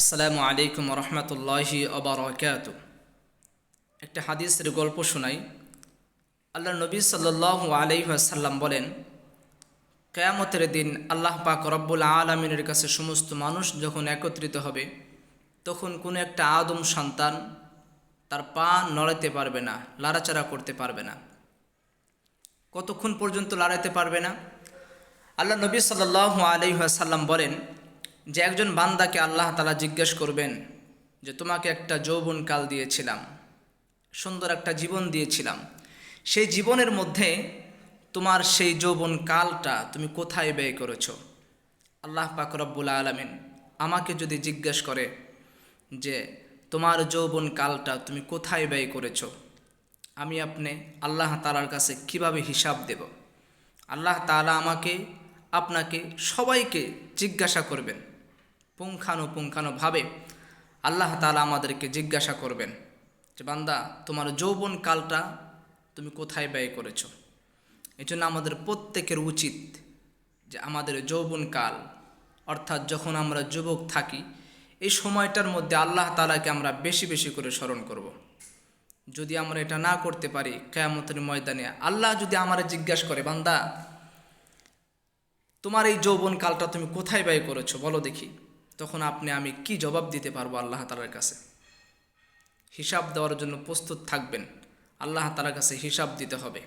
আসসালামু আলাইকুম রহমতুল্লাহি অবরকাত একটা হাদিসের গল্প শোনাই। আল্লাহ নবী সাল্লাহ আলাইসাল্লাম বলেন, কেয়ামতের দিন আল্লাহ পাক রব্বুল আলমিনের কাছে সমস্ত মানুষ যখন একত্রিত হবে, তখন কোনো একটা আদম সন্তান তার পা নড়াতে পারবে না, লাড়াচাড়া করতে পারবে না। কতক্ষণ পর্যন্ত লড়াইতে পারবে না? আল্লাহ নবী সাল্লাহ আলাইসাল্লাম বলেন যে একজন বান্দাকে আল্লাহ তালা জিজ্ঞেস করবেন যে, তোমাকে একটা যৌবন কাল দিয়েছিলাম, সুন্দর একটা জীবন দিয়েছিলাম। সেই জীবনের মধ্যে তোমার সেই যৌবন কালটা তুমি কোথায় ব্যয় করেছ? আল্লাহ পাক রব্বুল আলমিন আমাকে যদি জিজ্ঞেস করে যে, তোমার যৌবন কালটা তুমি কোথায় ব্যয় করেছ? আমি আপনি আল্লাহ তালার কাছে কীভাবে হিসাব দেব? আল্লাহ তালা আমাকে, আপনাকে সবাইকে জিজ্ঞাসা করবেন। পুঙ্খানুপুঙ্খানুভাবে আল্লাহ তালা আমাদেরকে জিজ্ঞাসা করবেন যে, বান্দা, তোমার যৌবন কালটা তুমি কোথায় ব্যয় করেছ? এই জন্য আমাদের প্রত্যেকের উচিত যে আমাদের যৌবন কাল, অর্থাৎ যখন আমরা যুবক থাকি, এই সময়টার মধ্যে আল্লাহ তালাকে আমরা বেশি বেশি করে স্মরণ করব। যদি আমরা এটা না করতে পারি, কেয়ামতের ময়দানে আল্লাহ যদি আমার জিজ্ঞাসা করে, বান্দা, তোমার এই যৌবন কালটা তুমি কোথায় ব্যয় করেছ? বলো দেখি। তখন আপনি আমি কি জবাব দিতে পারব আল্লাহ তালার কাছে? হিসাব দেওয়ার জন্য প্রস্তুত থাকবেন। আল্লাহ তালার কাছে হিসাব দিতে হবে।